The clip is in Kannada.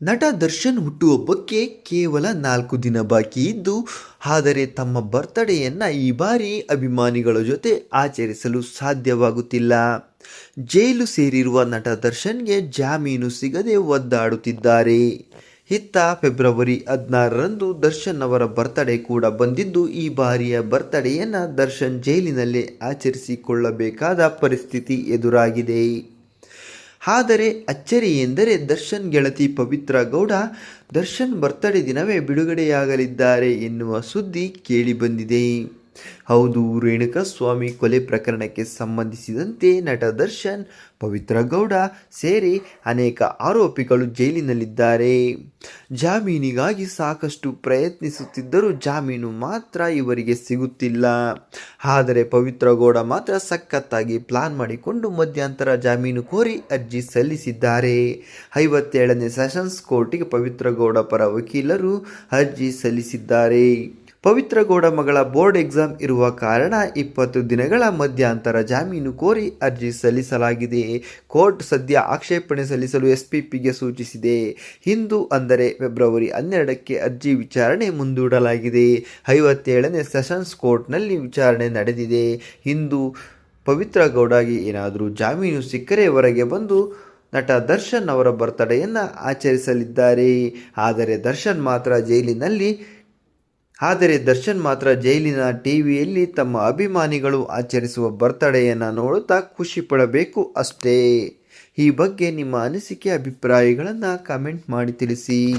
ನಟ ದರ್ಶನ್ ಹುಟ್ಟುಹಬ್ಬಕ್ಕೆ ಕೇವಲ ನಾಲ್ಕು ದಿನ ಬಾಕಿ ಇದ್ದು, ಆದರೆ ತಮ್ಮ ಬರ್ತ್ಡೇಯನ್ನು ಈ ಬಾರಿ ಅಭಿಮಾನಿಗಳ ಜೊತೆ ಆಚರಿಸಲು ಸಾಧ್ಯವಾಗುತ್ತಿಲ್ಲ. ಜೈಲು ಸೇರಿರುವ ನಟ ದರ್ಶನ್ಗೆ ಜಾಮೀನು ಸಿಗದೆ ಒದ್ದಾಡುತ್ತಿದ್ದಾರೆ. ಇತ್ತ ಫೆಬ್ರವರಿ ಹದಿನಾರರಂದು ದರ್ಶನ್ ಅವರ ಬರ್ತ್ಡೇ ಕೂಡ ಬಂದಿದ್ದು, ಈ ಬಾರಿಯ ಬರ್ತ್ಡೇಯನ್ನು ದರ್ಶನ್ ಜೈಲಿನಲ್ಲೇ ಆಚರಿಸಿಕೊಳ್ಳಬೇಕಾದ ಪರಿಸ್ಥಿತಿ ಎದುರಾಗಿದೆ. ಆದರೆ ಅಚ್ಚರಿ ಎಂದರೆ ದರ್ಶನ್ ಗೆಳತಿ ಪವಿತ್ರ ಗೌಡ ದರ್ಶನ್ ಬರ್ತಡೇ ದಿನವೇ ಬಿಡುಗಡೆಯಾಗಲಿದ್ದಾರೆ ಎನ್ನುವ ಸುದ್ದಿ ಕೇಳಿಬಂದಿದೆ ಹೌದು, ರೇಣುಕಾಸ್ವಾಮಿ ಕೊಲೆ ಪ್ರಕರಣಕ್ಕೆ ಸಂಬಂಧಿಸಿದಂತೆ ನಟ ದರ್ಶನ್, ಪವಿತ್ರ ಗೌಡ ಸೇರಿ ಅನೇಕ ಆರೋಪಿಗಳು ಜೈಲಿನಲ್ಲಿದ್ದಾರೆ. ಜಾಮೀನಿಗಾಗಿ ಸಾಕಷ್ಟು ಪ್ರಯತ್ನಿಸುತ್ತಿದ್ದರೂ ಜಾಮೀನು ಮಾತ್ರ ಇವರಿಗೆ ಸಿಗುತ್ತಿಲ್ಲ. ಆದರೆ ಪವಿತ್ರ ಗೌಡ ಮಾತ್ರ ಸಖತ್ತಾಗಿ ಪ್ಲಾನ್ ಮಾಡಿಕೊಂಡು ಮಧ್ಯಂತರ ಜಾಮೀನು ಕೋರಿ ಅರ್ಜಿ ಸಲ್ಲಿಸಿದ್ದಾರೆ. ಐವತ್ತೇಳನೇ ಸೆಷನ್ಸ್ ಕೋರ್ಟಿಗೆ ಪವಿತ್ರ ಗೌಡ ಪರ ವಕೀಲರು ಅರ್ಜಿ ಸಲ್ಲಿಸಿದ್ದಾರೆ. ಪವಿತ್ರ ಗೌಡ ಮಗಳ ಬೋರ್ಡ್ ಎಕ್ಸಾಮ್ ಇರುವ ಕಾರಣ ಇಪ್ಪತ್ತು ದಿನಗಳ ಮಧ್ಯಂತರ ಜಾಮೀನು ಕೋರಿ ಅರ್ಜಿ ಸಲ್ಲಿಸಲಾಗಿದೆ. ಕೋರ್ಟ್ ಸದ್ಯ ಆಕ್ಷೇಪಣೆ ಸಲ್ಲಿಸಲು ಎಸ್ಪಿಪಿಗೆ ಸೂಚಿಸಿದೆ. ಇಂದು ಅಂದರೆ ಫೆಬ್ರವರಿ ಹನ್ನೆರಡಕ್ಕೆ ಅರ್ಜಿ ವಿಚಾರಣೆ ಮುಂದೂಡಲಾಗಿದೆ. ಐವತ್ತೇಳನೇ ಸೆಷನ್ಸ್ ಕೋರ್ಟ್ನಲ್ಲಿ ವಿಚಾರಣೆ ನಡೆದಿದೆ. ಇಂದು ಪವಿತ್ರ ಗೌಡಗೆ ಏನಾದರೂ ಜಾಮೀನು ಸಿಕ್ಕರೆ ಹೊರಗೆ ಬಂದು ನಟ ದರ್ಶನ್ ಅವರ ಬರ್ತಡೆಯನ್ನು ಆಚರಿಸಲಿದ್ದಾರೆ. ಆದರೆ ದರ್ಶನ್ ಮಾತ್ರ ಜೈಲಿನಲ್ಲಿ ಆದರೆ ದರ್ಶನ್ ಮಾತ್ರ ಜೈಲಿನ ಟಿವಿಯಲ್ಲಿ ತಮ್ಮ ಅಭಿಮಾನಿಗಳು ಆಚರಿಸುವ ಬರ್ತಡೆಯನ್ನು ನೋಡುತ್ತಾ ಖುಷಿ ಪಡಬೇಕು ಅಷ್ಟೇ. ಈ ಬಗ್ಗೆ ನಿಮ್ಮ ಅನಿಸಿಕೆ, ಅಭಿಪ್ರಾಯಗಳನ್ನು ಕಮೆಂಟ್ ಮಾಡಿ ತಿಳಿಸಿ.